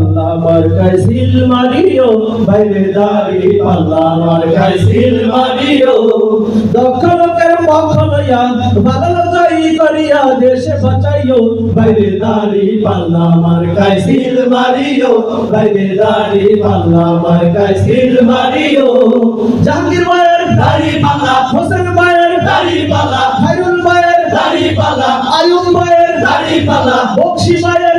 আল্লাহ মার্কায় seal Mario, বাইরে দাড়ি পাল্লা মার্কায় সিল মারিও। দক্ষ লোকের পক্ষ লইয়া ভালো জয়ী করিয়া দেশে বাঁচাইও। বাইরে দাড়ি পাল্লা মার্কায় সিল মারিও, বাইরে দাড়ি পাল্লা মার্কায় সিল মারিও। জাহাঙ্গীর মায়ের দাড়ি পাল্লা, হোসেন মায়ের দাড়ি পাল্লা খায়রুল মায়ের দাড়ি পাল্লা, আয়ুব মায়ের দাড়ি পাল্লা, বক্সি মায়ের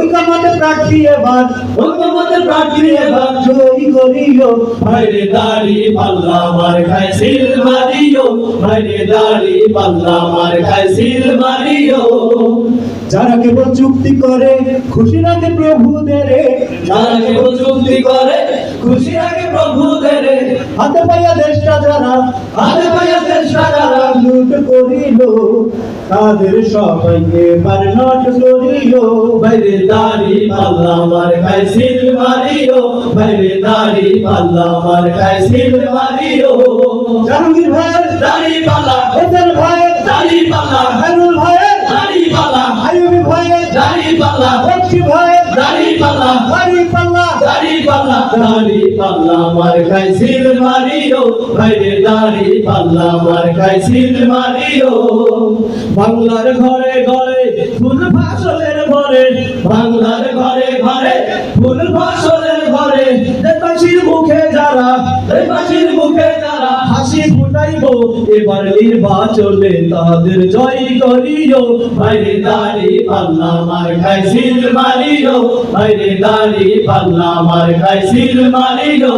দিও ওই কামাতে প্রার্থী এবার প্রার্থী এবার জয়ী করিও বাইরে দাড়ি পাল্লা আমার গায়ে সিল মারিও। বাইরে দাড়ি পাল্লা আমার গায়ে সিল মারিও। যারা কেবল চুক্তি করে খুশি রাখে প্রভুদের। যারা কেবল চুক্তি করে খুশি রাখে প্রভুদের। হাতে পাইয়া দেশটা যারা হাতে পাইয়া দেশটা যারা লুট করিল তাদের সবাইকে বার নট করিল। বাইরে দাড়ি পাল্লা আমার গায়ে সিল মারিও বাইরে দাড়ি পাল্লা আমার গায়ে সিল মারিও। জাহাঙ্গীর ভাইয়ের দাড়ি পাল্লা হোসেন ভাইয়ের দাড়ি পাল্লা হারুল ভাইয়ের দাড়ি পাল্লা আইয়ুবী ভাইয়ের দাড়ি পাল্লা বক্সি ভাইয়ের দাড়ি পাল্লা বাড়ি পাল্লা পাল্লা দাড়ি, পাল্লা মার খাই সিল মারিও। ভাইরে দাড়ি, পাল্লা মার খাই সিল মারিও। বাংলার ঘরে ঘরে ফুল ফসলের ঘরে, বাংলার ঘরে ঘরে ফুল ফসলের ঘরে। দেবাসীর মুখে যারা দেশবাসীর এবার নির্বাচনে তাদের জয় করিও। বাইরে দাঁড়ি পাল্লা মার খাই সিল মারিও। বাইরে দাঁড়ি পাল্লা মার খাই সিল মারিও।